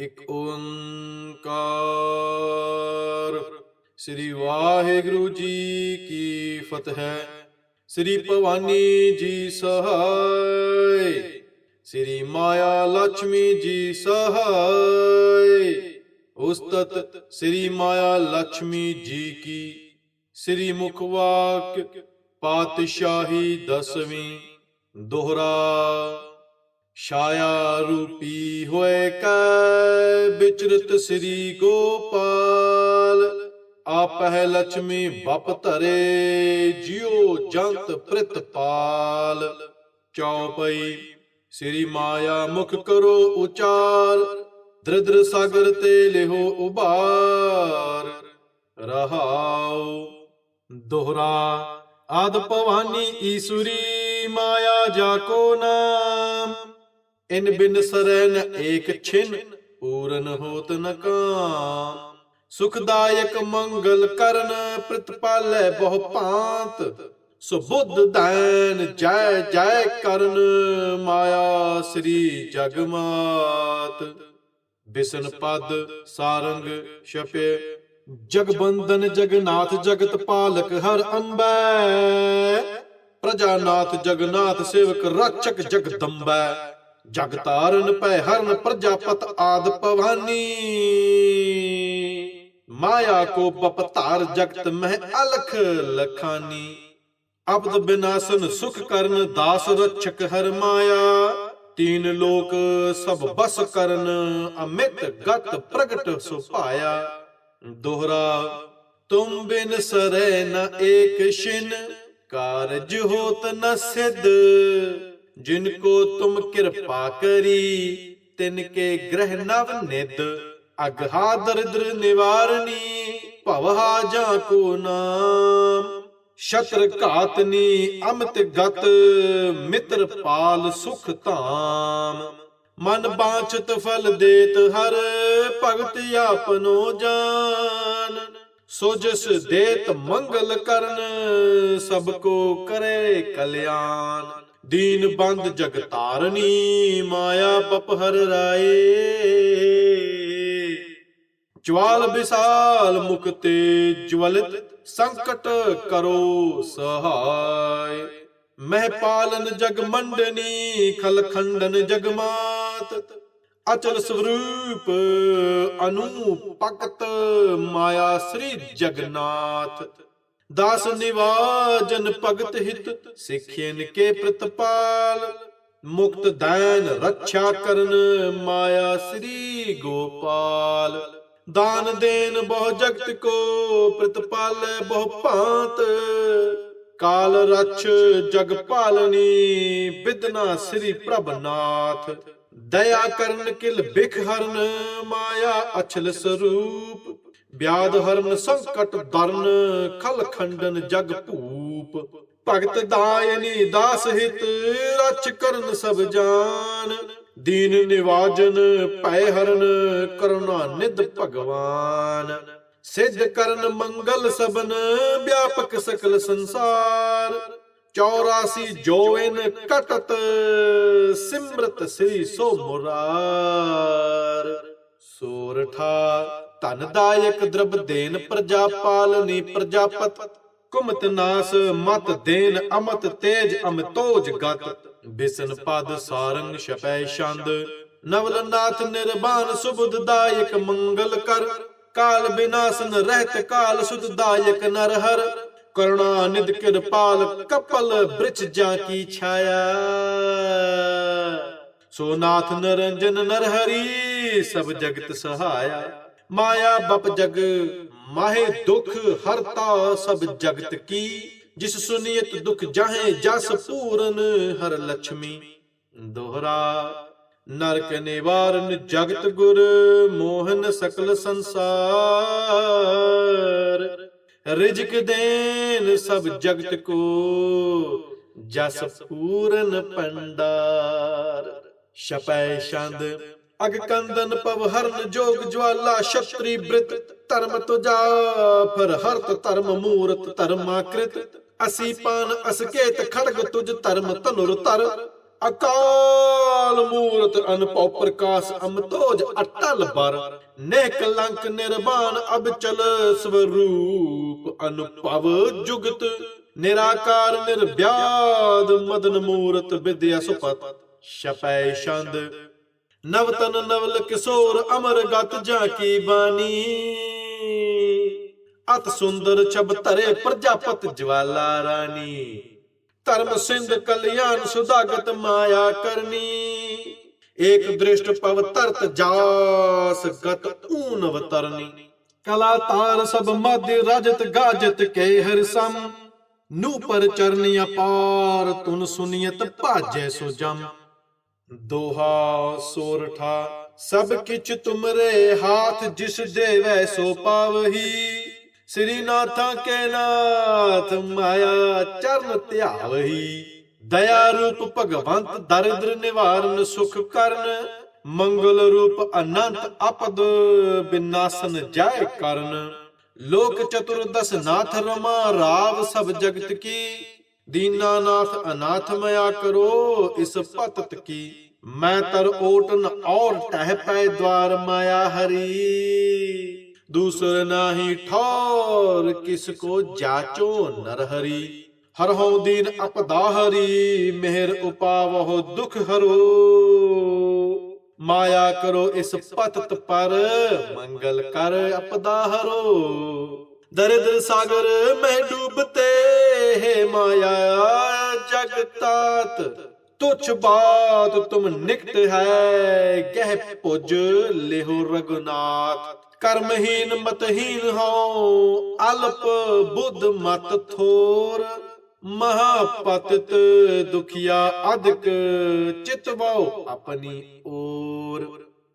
ਇਕ ਓੰਕਾਰ। ਸ੍ਰੀ ਵਾਹਿਗੁਰੂ ਜੀ ਕੀ ਫਤਿਹ। ਸ੍ਰੀ ਭਵਾਨੀ ਜੀ ਸਹਾਈ। ਸ੍ਰੀ ਮਾਇਆ ਲక్ష్ਮੀ ਜੀ ਸਹਾਈ। ਉਸਤਤ ਸ੍ਰੀ ਮਾਇਆ ਲక్ష్ਮੀ ਜੀ ਕੀ। ਸ੍ਰੀ ਮੁਖਵਾਕ ਪਾਤਸ਼ਾਹੀ ਦਸਵੀਂ। ਦੋਹਰਾ। ਛਾਇਆ ਰੂਪੀ ਹੋਏ ਕੈ ਵਿਚਰਤ ਸ੍ਰੀ ਗੋਪਾਲ। ਆਪਹਿ ਲక్ష్ਮੀ ਬਪ ਧਰੇ, ਜਿਉ ਜੰਤ ਪ੍ਰਿਤਪਾਲ ਚੌਪਈ ਸ੍ਰੀ ਮਾਇਆ ਮੁਖ ਕਰੋ ਉਚਾਰ। ਦ੍ਰਿਦਰ ਸਾਗਰ ਤੇ ਲਿਹੋ ਉਬਾਰ ਰਹਾਉ ਦੋਹਰਾ, ਆਦ ਭਵਾਨੀ ਈਸ਼ਵਰੀ ਮਾਇਆ ਜਾ ਕੋ ਨਾਮ। ਇਨ ਬਿਨ ਸਰੈ ਨ ਏਕ ਛਿਨ, ਪੂਰਨ ਹੋਤ ਨ ਕਾਮ। ਸੁਖਦਾਇਕ ਮੰਗਲ ਕਰਨ ਪ੍ਰਤਪਾਲੈ ਬਹੁ ਭਾਂਤ। ਸੁਬੁੱਧ ਦੈਨ ਜੈ ਜੈ ਕਰਨ, ਮਾਇਆ ਸ੍ਰੀ ਜਗਮਾਤ ਬਿਸਨ ਪਦ, ਸਾਰੰਗ ਛਪੇ ਜਗਬੰਦਨ ਜਗਨਾਥ ਜਗਤ ਪਾਲਕ ਹਰ ਅੰਬੈ। ਪ੍ਰਜਾਨਾਥ ਜਗਨਾਥ ਸੇਵਕ ਰક્ષਕ ਜਗਦੰਬੈ। ਜਗ ਤਾਰਨ ਪੈ ਹਰਨ ਪ੍ਰਜਾਪਤ ਆਦ ਭਵਾਨੀ। ਮਾਇਆ ਕੋ ਬਪ ਧਾਰ ਜਗਤ ਮਹਿ ਅਲਖ ਲਖਾਨੀ। ਅਬਦ ਬਿਨਾਸਨ ਸੁਖ ਕਰਨ ਦਾਸ ਰਛਕ ਹਰ ਮਾਇਆ। ਤੀਨ ਲੋਕ ਸਭ ਬਸ ਕਰਨ ਅਮਿਤ ਗਤ ਪ੍ਰਗਟ ਸੁਭਾਇਆ ਦੋਹਰਾ, ਤੁਮ ਬਿਨ ਸਰੈ ਨ ਏਕ ਸ਼ਿਨ। ਕਾਰਜ ਹੋਤ ਨ ਸਿਧ। ਜਿਨ ਕੋ ਤੁਮ ਕਿਰਪਾ ਕਰੀ, ਤਿਨ ਕੇ ਗ੍ਰਹਿ ਨਵ ਨਿਦ ਅਗਹਾ ਦਰਿਦਰ ਨਿਵਾਰਨੀ ਭਵਹਾ ਜਾਂ ਕੋ ਨਾਮ। ਸ਼ਤਰ ਘਾਤਨੀ ਅਮਿਤ ਗਤ, ਮਿੱਤਰ ਪਾਲ ਸੁਖ ਧਾਮ। ਮਨ ਬਾਛਤ ਫਲ ਦੇਤ ਹਰ, ਭਗਤ ਆਪਨੋ ਜਾਨ। ਸੋ ਜਿਸ ਦੇਤ ਮੰਗਲ ਕਰਨ, ਸਭ ਕੋ ਕਰੇ ਕਲਿਆਣ। ਦੀਨ ਬੰਦ ਜਗਤਾਰਨੀ ਮਾਇਆ ਪਪਹਰ ਰਾਏ। ਜਵਾਲ ਵਿਸਾਲ ਮੁਕਤੇ ਜਵਲਿਤ ਸੰਕਟ ਕਰੋ ਸਹਾਇ ਮਹਿ ਪਾਲਨ ਜਗ ਮੰਡਨੀ ਖਲ ਖੰਡਨ ਜਗਮਾਤ ਅਚਲ ਸਰੂਪ ਅਨੂਪਕਤ ਮਾਇਆ ਸ੍ਰੀ ਜਗਨਾਥ। ਦਸ ਨਿਵਾਜਨ ਭਗਤ ਹਿਤ ਸਿੱਖਿਨ ਕੇ ਪ੍ਰਤਪਾਲ, ਮੁਕਤ ਦੈਨ ਰੱਛਾ ਕਰਨ ਮਾਇਆ ਸ੍ਰੀ ਗੋਪਾਲ। ਦਾਨ ਦੇਨ ਬਹੁ ਜਗਤ ਕੋ ਪ੍ਰਤਪਾਲੈ ਬਹੁ ਭਾਂਤ, ਕਾਲ ਰਛ ਜਗ ਪਾਲਨੀ ਵਿਦਨਾ ਸ੍ਰੀ ਪ੍ਰਭਨਾਥ। ਦਇਆ ਕਰਨ ਕਿਲ ਬਿਖ ਹਰਨ ਮਾਇਆ ਅਛਲ ਸਰੂਪ ਬਿਆਦ ਹਰਨ ਸੰਕਟ ਦਰਨ, ਖਲ ਖੰਡਨ ਜਗ ਭੂਪ। ਭਗਤ ਦਾਇਨੀ ਦਾਸ ਹਿਤ, ਰਚ ਕਰਨ ਸਭ ਜਾਨ। ਦੀਨ ਨਿਵਾਜਨ ਭੈ ਹਰਨ, ਕਰੁਣਾ ਨਿਧ ਭਗਵਾਨ। ਸਿੱਧ ਕਰਨ ਮੰਗਲ ਸਬਨ, ਵਿਆਪਕ ਸਕਲ ਸੰਸਾਰ। 84 ਜੋਇਨ ਕਟਤ, ਸਿਮਰਤ ਸ੍ਰੀ ਸੋ ਮੁਰਾਰ। ਸੋਰਠਾ ਧਨਦਾਇਕ ਦਰਬ ਦੇਨ ਪ੍ਰਜਾ ਪਾਲਨੀ ਪ੍ਰਜਾਪਤ ਕੁਮਤ ਨਾਸ ਮਤ ਦੇਨ ਅਮਤ ਤੇਜ ਅਮਤੋਜ ਗਤ, ਬਿਸਨ ਪਦ ਸਾਰੰਗ ਛਪੈ ਛੰਦ, ਨਵਲ ਨਿਰਬਾਨ ਸੁਬੁੱਧ ਦਾਇਕ ਮੰਗਲ ਕਰ, ਕਾਲ ਬਿਨਾਸਨ ਰਹਿਤ ਕਾਲ ਸੁਧ ਦਾਇਕ ਨਰ ਹਰ, ਕਰੁਣਾ ਨਿਧ ਕਿਰਪਾਲ ਕਪਲ ਬ੍ਰਿਚ ਜਾਂ ਕੀ ਛਾਇਆ। ਸੋ ਨਰੰਜਨ ਨਰ ਹਰੀ, ਸਭ ਜਗਤ ਸਹਾਇਆ। ਮਾਇਆ ਬਪ ਜਗ, ਮਾਹੇ ਦੁਖ ਹਰਤਾ ਸਭ ਜਗਤ ਕੀ, ਜਿਸ ਸੁਨੀਤ ਦੁਖ ਜਾਹੇ, ਜਸ ਪੂਰਨ ਹਰ ਲక్ష్ਮੀ ਦੋਹਰਾ, ਨਰਕ ਨਿਵਾਰਨ ਜਗਤ ਗੁਰ, ਮੋਹਨ ਸਕਲ ਸੰਸਾਰ। ਰਿਜਕ ਦੇਨ ਸਭ ਜਗਤ ਕੋ, ਜਸ ਪੂਰਨ ਪੰਡਾਰ ਛਪੈ ਛੰਦ ਅਗ ਕੰਦਨ ਪਵ ਹਰਨ ਜੋਗ ਜਵਾਲਾ, ਛਤਰੀ ਬ੍ਰਿਤ ਧਰਮ ਤੁਜਾ ਫਰ ਹਰਤ ਧਰਮ ਮੂਰਤ ਧਰਮਾਕ੍ਰਿਤ ਅਸੀ ਪਾਨ ਅਸਕੇਤ ਖੜਗ ਤੁਜ ਧਰਮ ਧਨੁਰ ਧਰ। ਅਕਾਲ ਮੂਰਤ ਅਨਪਉ ਪ੍ਰਕਾਸ਼ ਅਮਤੋਜ ਅਟਲ ਬਰ। ਨਹਿ ਕਲੰਕ ਨਿਰਵਾਨ ਅਬਚਲ ਸਵਰੂਪ ਅਨੁਭਵ ਜੁਗਤ। ਨਿਰਾਕਾਰ ਨਿਰਵਿਆਦ ਮਦਨ ਮੂਰਤ ਵਿਦਿਆ ਸੁਪਤ। ਸ਼ਪੈ ਛੰਦ ਨਵਤਨ ਨਵਲ ਕਿਸ਼ੋਰ ਅਮਰ ਗਤ ਜਾ ਕੀ ਬਾਣੀ। ਅਤ ਸੁੰਦਰ ਛਬ ਧਰੇ ਪ੍ਰਜਾਪਤ ਜਵਾਲਾ ਰਾਣੀ। ਧਰਮ ਸਿੰਧ ਕਲਿਆਣ ਸੁਦਾਗਤ ਮਾਇਆ ਕਰਨੀ। ਏਕ ਦ੍ਰਿਸ਼ਟ ਪਵ ਤਰਤ ਜਾਸ ਗਤ ਊਨ ਅਵਤਰਨੀ। ਕਲਾ ਤਾਰ ਸਭ ਮਧ ਰਜਤ ਗਾਜਤ ਕੇ ਹਰ ਸਮ। ਨੂੰ ਪਰ ਚਰਨੀ ਅਪਾਰ ਤੁਨ ਸੁਨੀਅਤ ਭਾਜੈ ਸੋ ਜਮ ਦੋਹਾ ਸੋਰਠਾ ਸਭ ਕਿਛ ਤੁਮਰੇ ਹਾਥ ਜਿਸ ਦੇਵੈ ਸੋ ਪਾਵਹੀ। ਸ੍ਰੀ ਨਾਥਾ ਕੇ ਨਾਥ, ਮਾਇਆ ਚਰਨ ਧਿਆਵਹੀ। ਦਇਆ ਰੂਪ ਭਗਵੰਤ ਦਰਿਦ੍ਰ ਨਿਵਾਰਨ ਸੁਖ ਕਰਨ। ਮੰਗਲ ਰੂਪ ਅਨੰਤ ਅਪਦ ਬਿਨਾਸਨ ਜਾਇ ਕਰਨ। ਲੋਕ ਚਤੁਰਦਸ ਨਾਥ ਰਮਾ, ਰਾਵ ਸਭ ਜਗਤ ਕੀ। ਦੀਨਾਨਾਥ ਅਨਾਥ ਮਇਆ ਕਰੋ, ਇਸ ਪਤਤ ਕੀ। ਮੈਂ ਤਰ ਓਟਨ ਔਰ ਟਹਿ ਪੈ ਦਵਾਰ ਮਾਇਆ ਹਰੀ। ਦੂਸਰ ਨਾਹੀ ਠੌਰ, ਕਿਸ ਕੋ ਜਾਚੋ ਨਰ ਹਰੀ। ਹਰ ਹਉ ਦੀਨ ਅਪਦਾ ਹਰੀ, ਮਿਹਰ ਉਪਾਵਹੁ ਦੁਖ ਹਰੋ। ਮਾਇਆ ਕਰੋ ਇਸ ਪਤਤ ਪਰ, ਮੰਗਲ ਕਰ ਅਪਦਾ ਹਰੋ। ਦਰਿਦਰ ਸਾਗਰ ਮੈਂ ਡੂਬਤੇ ਇਹ ਮਾਇਆ ਜਗਤਾਤ, ਤੁਛ ਬਾਤ ਤੁਮ ਨਿਕਟ ਹੈ, ਗਹਿ ਪੁਜ ਲਿਹੁ ਰਗਨਾਥ ਕਰਮਹੀਨ ਮਤਹੀਨ ਹਉ ਅਲਪ ਬੁੱਧ ਮਤ ਥੋਰ। ਮਹਾ ਮਹਾਪਤਿਤ ਦੁਖਿਆ ਅਧਿਕ ਚਿਤਵਾਓ ਆਪਣੀ ਓਰ।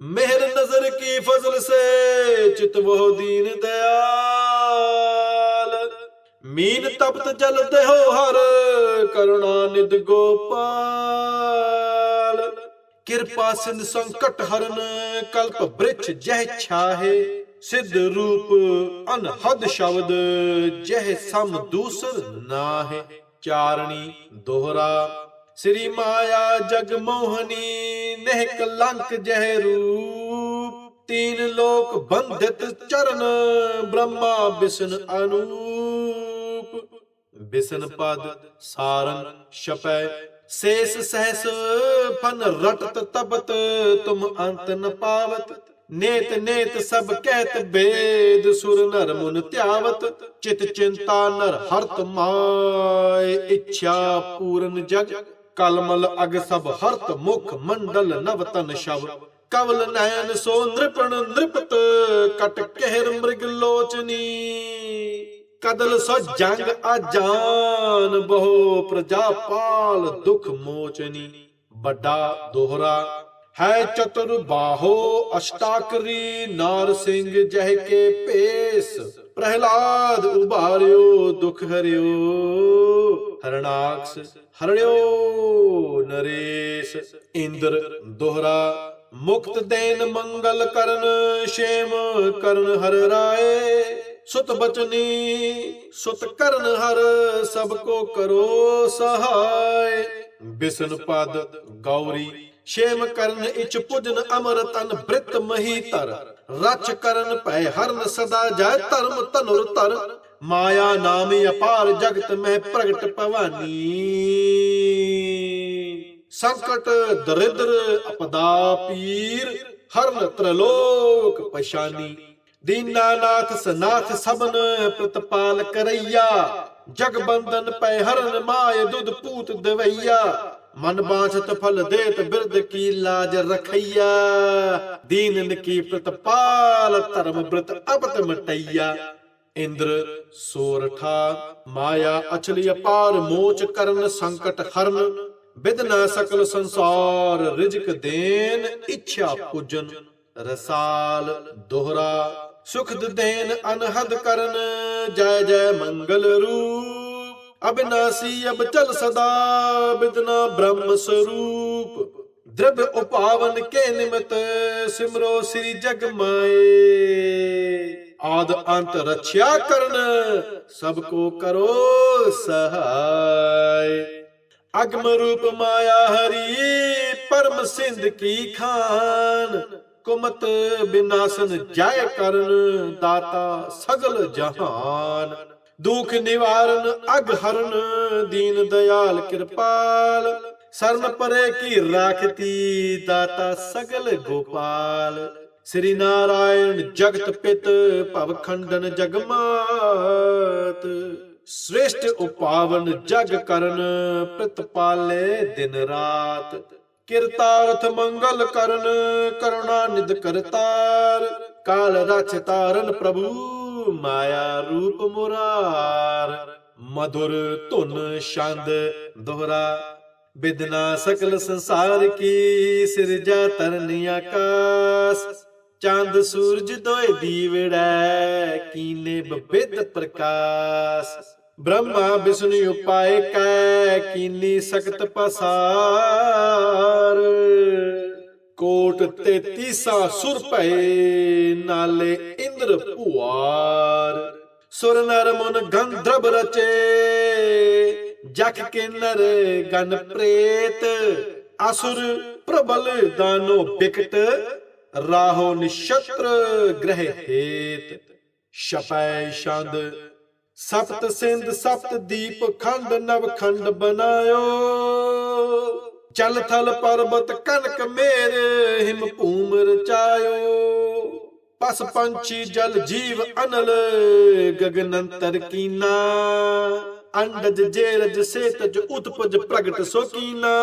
ਮਿਹਰ ਨਜ਼ਰ ਕੀ ਫਜ਼ਲ ਸੇ ਚਿਤਵੋ ਦੀਨ ਦਇਆ। ਮੀਨ ਤਪਤ ਜਲਦੇ ਹੋ ਹਰ ਕਰੁਣਾ ਨਿਦ ਗੋਪਾਲ। ਕਿਰਪਾ ਸਿੰਧ ਸੰਕਟ ਹਰਨ, ਕਲਪ ਬ੍ਰਿਛ ਜਹ ਛਾਹੇ, ਸਿੱਧ ਰੂਪ ਅਨਹਦ ਸ਼ਬਦ ਜਹ ਸਮ ਦੂਸਰ ਨਾਹੇ। ਚਾਰਣੀ ਦੋਹਰਾ, ਸ੍ਰੀ ਮਾਇਆ ਜਗ ਮੋਹਨੀ ਨਹਿ ਕਲੰਕ ਜਹਿ ਰੂਪ। ਤੀਨ ਲੋਕ ਬੰਧਿਤ ਚਰਨ, ਬ੍ਰਹਮਾ ਵਿਸ਼ਨ ਅਨੂਪ। ਬਿਸ਼ਨ ਪਦ ਸਾਰੰ ਛਪੈ, ਸੇਸ ਸਹਸ ਫਨ ਰਟਤ ਤਬਤ ਤੁਮ ਅੰਤ ਨ ਪਾਵਤ, ਨੇਤ ਨੇਤ ਸਭ ਕਹਿਤ ਬੇਦ, ਸੁਰ ਨਰ ਮੁਨ ਧਿਆਵਤ, ਚਿਤ ਚਿੰਤਾ ਨਰ ਹਰਤ ਮਾਇ ਇੱਛਾ ਪੂਰਨ ਜਗ, ਕਲਮਲ ਅਗ ਸਭ ਹਰਤ ਮੁਖ, ਮੰਡਲ ਨਵਤਨ ਸ਼ਬ ਕਵਲ ਨੈਣ ਸੋ ਨ੍ਰਿਪਣ ਨ੍ਰਿਪਤ, ਕਟ ਕਹਿਰ ਮ੍ਰਿਗ ਲੋਚਨੀ। ਕਦਲ ਸੋ ਜੰਗ ਆਜਾਨ ਬਹੁ ਪ੍ਰਜਾ ਪਾਲ, ਦੁਖ ਮੋਚਨੀ ਵੱਡਾ ਦੋਹਰਾ ਹੈ ਚਤੁਰ ਬਾਹੋ, ਅਸ਼ਟਾਕਰੀ ਨਾਰ ਸਿੰਘ ਜਹ ਕੇ ਭੇਸ ਪ੍ਰਹਿਲਾਦ ਉਬਾਰਿਓ ਦੁਖ ਹਰਿਓ। ਹਰਣਾਕਸ ਹਰਿਓ ਨਰੇਸ਼ ਇੰਦਰ ਦੋਹਰਾ। ਮੁਕਤ ਦੇਨ ਮੰਗਲ ਕਰਨ ਸ਼ੇਮ ਕਰਨ ਹਰ ਰਾਏ। ਸੁਤ ਬਚਨੀ, ਸੁਤ ਕਰਨ ਹਰ ਸਭ ਕੋ ਕਰੋ ਸਹਾਇ। ਬਿਸਨ ਪਦ ਗੌਰੀ ਸ਼ੇਮ ਕਰਨ ਇਚ ਪੁਜਨ ਅਮਰ ਤਨ ਬ੍ਰਿਤ ਮਹੀ ਤਰ। ਰਚ ਕਰਨ ਭੈ ਹਰਨ ਸਦਾ ਜੈ ਧਰਮ ਤਨੁਰ ਤਰ। ਮਾਇਆ ਨਾਮ ਅਪਾਰ ਜਗਤ ਮਹਿ ਪ੍ਰਗਟ ਭਵਾਨੀ। ਸੰਕਟ ਦਰਿਦਰ ਅਪਦਾ ਪੀਰ, ਹਰਨ ਤ੍ਰਲੋਕ ਪਛਾਨੀ। ਦੀਨਾਨਾਥ ਸਨਾਥ ਸਭਨ ਪ੍ਰਤਪਾਲ ਕਰਈਆ, ਜਗ ਬੰਧਨ ਪੈ ਹਰਨ ਮਾਏ ਦੁਧ ਪੂਤ ਦਵਈਆ, ਮਨ ਬਾਛਤ ਫਲ ਦੇਤ ਬਿਰਦ ਕੀ ਲਾਜ ਰਖਈਆ। ਦੀਨਨ ਕੀ ਪ੍ਰਤਪਾਲ, ਧਰਮ ਬ੍ਰਤ ਅਪਤ ਮਟਈਆ। ਇੰਦਰ ਸੋਰਠਾ ਮਾਇਆ ਅਚਲੀ ਅਪਾਰ ਮੋਚ ਕਰਨ ਸੰਕਟ ਹਰਨ ਬਿਦਨਾ ਸਕਲ ਸੰਸਾਰ ਰਿਜਕ ਦੇਨ ਇੱਛਾ ਪੁਜਨ ਰਸਾਲ ਦੋਹਰਾ। ਸੁਖਦ ਦੇਨ ਅਨਹਦ ਕਰਨ। ਜੈ ਜੈ ਮੰਗਲ ਰੂਪ। ਅਬਿਨਾਸੀ ਅਬ ਸਦਾ, ਬਿਦਨਾ ਬ੍ਰਹਮ ਸਰੂਪ। ਦ੍ਰਿਵ ਉਪਾਵਨ ਕੇ ਨਿਮਤ, ਸਿਮਰੋ ਸ੍ਰੀ ਜਗ ਮਾਏ। ਆਦ ਅੰਤ ਰੱਖਿਆ ਕਰਨ, ਸਭ ਕੋ ਕਰੋ ਸਹਾਇ। ਅਗਮ ਰੂਪ ਮਾਇਆ ਹਰੀ, ਪਰਮ ਸਿੰਧ ਕੀ ਖਾਨ। ਕੁਮਤ ਬਿਨਾਸਨ ਜਾਇ ਕਰਨ ਦਾਤਾ ਸਗਲ ਜਹਾਨ। ਦੁਖ ਨਿਵਾਰਨ ਅਗ ਹਰਨ ਦੀਨ ਦਇਆਲ ਕਿਰਪਾਲ। ਸਰਨ ਪਰੇ ਕੀ ਰਾਖਤੀ ਦਾਤਾ ਸਗਲ ਗੋਪਾਲ। ਸ੍ਰੀ ਨਾਰਾਇਣ ਜਗਤ ਪਿਤ ਭਵ ਖੰਡਨ ਜਗਮਾਤ। ਸ੍ਰੇਸ਼ਟ ਉਪਾਵਨ ਜਗ ਕਰਨ ਪ੍ਰਤਪਾਲੇ ਦਿਨ ਰਾਤ। ਕਿਰਤਾਰਥ ਮੰਗਲ ਕਰਨ, ਕਰੁਣਾ ਨਿਧ ਕਰਤਾਰ। ਕਾਲ ਰਚ ਤਾਰਨ ਪ੍ਰਭੂ, ਮਾਇਆ ਰੂਪ ਮੁਰਾਰ। ਮధుਰ ਧੁਨ ਛੰਦ ਦੋਹਰਾ, ਬਿਦਨਾ ਸਕਲ ਸੰਸਾਰ ਕੀ, ਸਿਰਜਾ ਤਰਨੀ ਆਕਾਸ। ਚੰਦ ਸੂਰਜ ਦੋਏ ਦੀਵੜੈ, ਕੀਨੇ ਬਬਿਦ ਪ੍ਰਕਾਸ਼। ਬ੍ਰਹਮਾ ਵਿਸ਼ਨੂੰ ਉਪਾਏ ਕੈ, ਕੀਨੀ ਸਕਤ ਪਸਾਰ। ਕੋਟ ਤੇ ਤੀਸਾ ਸੁਰ ਭਏ, ਨਾਲੇ ਇੰਦਰ ਭੁਆਰ ਸੁਰ ਨਰ ਮਨ ਗੰਧਰਵ ਰਚੇ, ਜਖ ਕੇ ਨਰ ਗਨ ਪ੍ਰੇਤ। ਅਸੁਰ ਪ੍ਰਬਲ ਦਾਨੋ ਬਿਕਟ, ਰਾਹੋ ਨਿਸ਼ਤਰ ਗ੍ਰਹਿ ਹੇਤ। ਸ਼ਪੈ ਛੰਦ ਸਪਤ ਸਿੰਧ ਸਪਤ ਦੀਪ, ਖੰਡ ਨਵ ਖੰਡ ਬਨਾਇਓ ਚਲ ਥਲ ਪਰਬਤ ਕਨਕ ਮੇਰ ਹਿਮ ਭੂਮ ਰਚਾਇਓ ਪਸ ਪੰਛੀ ਜਲ ਜੀਵ ਅਨਲ ਗਗਨ ਕੀਨਾ। ਅੰਡਜ ਜੇਰਜ ਸੇਤਜ ਉਤਪਜ ਪ੍ਰਗਟ ਸੋ ਕੀਨਾ।